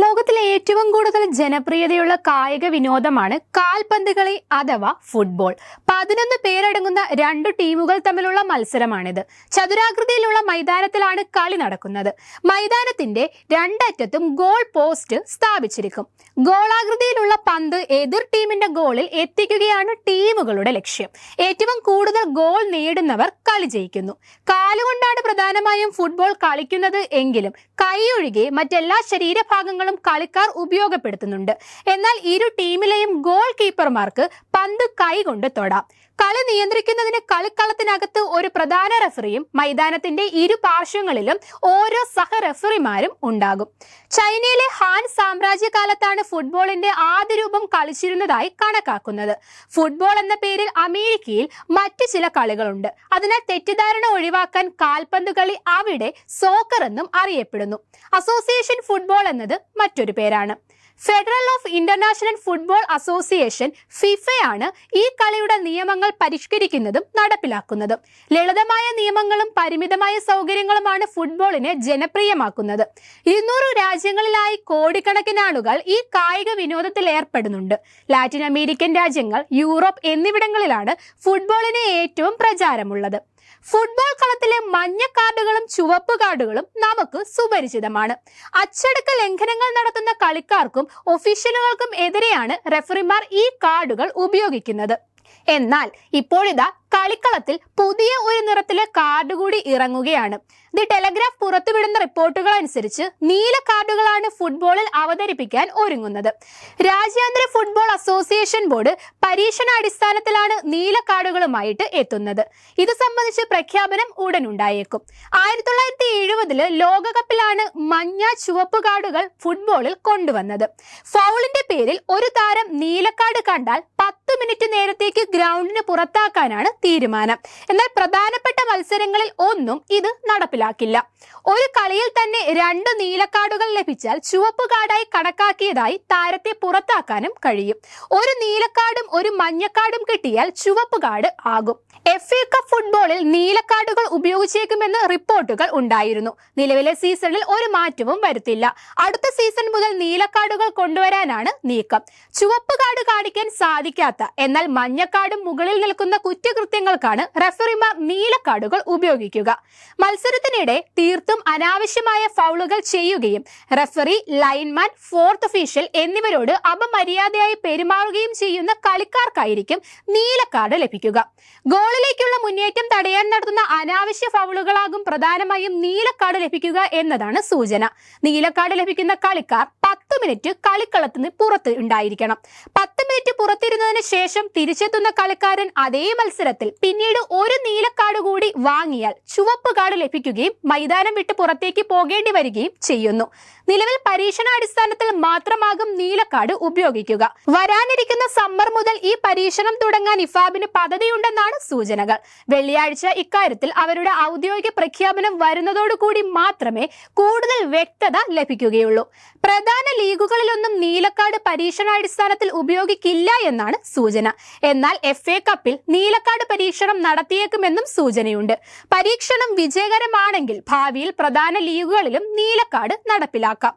ലോകത്തിലെ ഏറ്റവും കൂടുതൽ ജനപ്രിയതയുള്ള കായിക വിനോദമാണ് കാൽപന്ത് കളി അഥവാ ഫുട്ബോൾ. പതിനൊന്ന് പേരടങ്ങുന്ന രണ്ടു ടീമുകൾ തമ്മിലുള്ള മത്സരമാണിത്. ചതുരാകൃതിയിലുള്ള മൈതാനത്തിലാണ് കളി നടക്കുന്നത്. മൈതാനത്തിന്റെ രണ്ടറ്റത്തും ഗോൾ പോസ്റ്റ് സ്ഥാപിച്ചിരിക്കും. ഗോളാകൃതിയിലുള്ള പന്ത് എതിർ ടീമിന്റെ ഗോളിൽ എത്തിക്കുകയാണ് ടീമുകളുടെ ലക്ഷ്യം. ഏറ്റവും കൂടുതൽ ഗോൾ നേടുന്നവർ കളി ജയിക്കുന്നു. കാലുകൊണ്ടാണ് പ്രധാനമായും ഫുട്ബോൾ കളിക്കുന്നത് എങ്കിലും കൈയൊഴികെ മറ്റെല്ലാ ശരീരഭാഗങ്ങളും കളിക്കാർ ഉപയോഗപ്പെടുത്തുന്നുണ്ട്. എന്നാൽ ഇരു ടീമിലെയും ഗോൾ കീപ്പർമാർക്ക് പന്ത് കൈകൊണ്ട് തൊടാം. കളി നിയന്ത്രിക്കുന്നതിന് കളിക്കളത്തിനകത്ത് ഒരു പ്രധാന റെഫറിയും മൈതാനത്തിന്റെ ഇരു പാർശ്വങ്ങളിലും ഓരോ സഹ റെഫറിമാരും ഉണ്ടാകും. ചൈനയിലെ ഹാൻ സാമ്രാജ്യകാലത്താണ് ഫുട്ബോളിന്റെ ആദ്യ രൂപം കളിച്ചിരുന്നതായി കണക്കാക്കുന്നത്. ഫുട്ബോൾ എന്ന പേരിൽ അമേരിക്കയിൽ മറ്റു ചില കളികളുണ്ട്. അതിനാൽ തെറ്റിദ്ധാരണ ഒഴിവാക്കാൻ കാൽപന്ത് കളി അവിടെ സോക്കർ എന്നും അറിയപ്പെടുന്നു. അസോസിയേഷൻ ഫുട്ബോൾ എന്നത് മറ്റൊരു പേരാണ്. Federal of international football association ഫിഫയാണ് ഈ കളിയുടെ നിയമങ്ങൾ പരിഷ്കരിക്കുന്നതും നടപ്പിലാക്കുന്നതും. ലളിതമായ നിയമങ്ങളും പരിമിതമായ സൗകര്യങ്ങളുമാണ് ഫുട്ബോളിനെ ജനപ്രിയമാക്കുന്നത്. ഇരുന്നൂറ് രാജ്യങ്ങളിലായി കോടിക്കണക്കിന് ആളുകൾ ഈ കായിക വിനോദത്തിൽ ഏർപ്പെടുന്നുണ്ട്. ലാറ്റിൻ അമേരിക്കൻ രാജ്യങ്ങൾ യൂറോപ്പ് എന്നിവിടങ്ങളിലാണ് ഫുട്ബോളിന് ഏറ്റവും പ്രചാരമുള്ളത്. ഫുട്ബോൾ കളത്തിലെ മഞ്ഞ കാർഡുകളും ചുവപ്പ് കാർഡുകളും നമുക്ക് സുപരിചിതമാണ്. അച്ചടക്ക ലംഘനങ്ങൾ നടത്തുന്ന കളിക്കാർക്കും ഒഫീഷ്യലുകൾക്കും എതിരെയാണ് റെഫറിമാർ ഈ കാർഡുകൾ ഉപയോഗിക്കുന്നത്. എന്നാൽ ഇപ്പോഴിതാ കളിക്കളത്തിൽ പുതിയ ഒരു നിറത്തിലെ കാർഡ് കൂടി ഇറങ്ങുകയാണ്. ദി ടെലഗ്രാഫ് പുറത്തുവിടുന്ന റിപ്പോർട്ടുകൾ അനുസരിച്ച് നീല കാർഡുകളാണ് ഫുട്ബോളിൽ അവതരിപ്പിക്കാൻ ഒരുങ്ങുന്നത്. രാജ്യാന്തര ഫുട്ബോൾ അസോസിയേഷൻ ബോർഡ് പരീക്ഷണാടിസ്ഥാനത്തിലാണ് നീല കാർഡുകളുമായിട്ട് എത്തുന്നത്. ഇത് സംബന്ധിച്ച് പ്രഖ്യാപനം ഉടൻ ഉണ്ടായേക്കും ആയിരത്തി തൊള്ളായിരത്തി എഴുപതിൽ ലോകകപ്പിലാണ് മഞ്ഞ ചുവപ്പ് കാർഡുകൾ ഫുട്ബോളിൽ കൊണ്ടുവന്നത്. ഫൗളിന്റെ പേരിൽ ഒരു താരം നീലക്കാർഡ് കണ്ടാൽ പത്ത് മിനിറ്റ് നേരത്തേക്ക് ഗ്രൗണ്ടിന് പുറത്താക്കാനാണ് തീരുമാനം. എന്നാൽ പ്രധാനപ്പെട്ട മത്സരങ്ങളിൽ ഒന്നും ഇത് നടപ്പിലാക്കില്ല. ഒരു കളിയിൽ തന്നെ രണ്ട് നീലക്കാർഡുകൾ ലഭിച്ചാൽ ചുവപ്പ് കാർഡായി കണക്കാക്കിയതായി താരത്തെ പുറത്താക്കാനും കഴിയും. ഒരു നീലക്കാർഡും ഒരു മഞ്ഞക്കാർഡും കിട്ടിയാൽ ചുവപ്പ് കാർഡ് ആകും. എഫ് എ കപ്പ് ഫുട്ബോളിൽ നീലക്കാർഡുകൾ ഉപയോഗിച്ചേക്കുമെന്ന് റിപ്പോർട്ടുകൾ ഉണ്ടായിരുന്നു. നിലവിലെ സീസണിൽ ഒരു മാറ്റവും വരുത്തില്ല. അടുത്ത സീസൺ മുതൽ നീലക്കാർഡുകൾ കൊണ്ടുവരാനാണ് നീക്കം. ചുവപ്പ് കാർഡ് കാണിക്കാൻ സാധിക്കാത്ത എന്നാൽ മഞ്ഞക്കാടും മുകളിൽ നിൽക്കുന്ന കുറ്റകൃത്യങ്ങൾക്കാണ് റഫറിമാർ നീലക്കാടുകൾ ഉപയോഗിക്കുക. മത്സരത്തിനിടെ തീർത്തും അനാവശ്യമായ ഫൗളുകൾ ചെയ്യുകയും റഫറി ലൈൻമാൻ ഫോർത്ത് ഒഫീഷ്യൽ എന്നിവരോട് അപമര്യാദയായി പെരുമാറുകയും ചെയ്യുന്ന കളിക്കാർക്കായിരിക്കും നീലക്കാട് ലഭിക്കുക. ഗോളിലേക്കുള്ള മുന്നേറ്റം തടയാൻ നടത്തുന്ന അനാവശ്യ ഫൗളുകളാകും പ്രധാനമായും നീലക്കാട് ലഭിക്കുക എന്നതാണ് സൂചന. നീലക്കാട് ലഭിക്കുന്ന കളിക്കാർ പത്ത് മിനിറ്റ് കളിക്കളത്തിന് പുറത്ത് ഉണ്ടായിരിക്കണം. പത്ത് മിനിറ്റ് പുറത്തിരുന്നതിന് ശേഷം തിരിച്ചെത്തുന്ന കളിക്കാരൻ അതേ മത്സരത്തിൽ പിന്നീട് ഒരു നീലക്കാർഡ് കൂടി വാങ്ങിയാൽ ചുവപ്പ് കാർഡ് ലഭിക്കുകയും മൈതാനം വിട്ട് പുറത്തേക്ക് പോകേണ്ടി വരികയും ചെയ്യുന്നു. നിലവിൽ പരീക്ഷണാടിസ്ഥാനത്തിൽ മാത്രമാകും നീലക്കാർഡ് ഉപയോഗിക്കുക. വരാനിരിക്കുന്ന സമ്മർ മുതൽ ഈ പരീക്ഷണം തുടങ്ങാൻ ഇഫാബിന് പദ്ധതിയുണ്ടെന്നാണ് സൂചനകൾ. വെള്ളിയാഴ്ച ഇക്കാര്യത്തിൽ അവരുടെ ഔദ്യോഗിക പ്രഖ്യാപനം വരുന്നതോടുകൂടി മാത്രമേ കൂടുതൽ വ്യക്തത ലഭിക്കുകയുള്ളൂ. പ്രധാന ലീഗുകളിലൊന്നും നീലക്കാട് പരീക്ഷണാടിസ്ഥാനത്തിൽ ഉപയോഗിക്കില്ല എന്നാണ് സൂചന. എന്നാൽ എഫ് എ കപ്പിൽ നീലക്കാട് പരീക്ഷണം നടത്തിയേക്കുമെന്നും സൂചനയുണ്ട്. പരീക്ഷണം വിജയകരമാണെങ്കിൽ ഭാവിയിൽ പ്രധാന ലീഗുകളിലും നീലക്കാട് നടപ്പിലാക്കാം.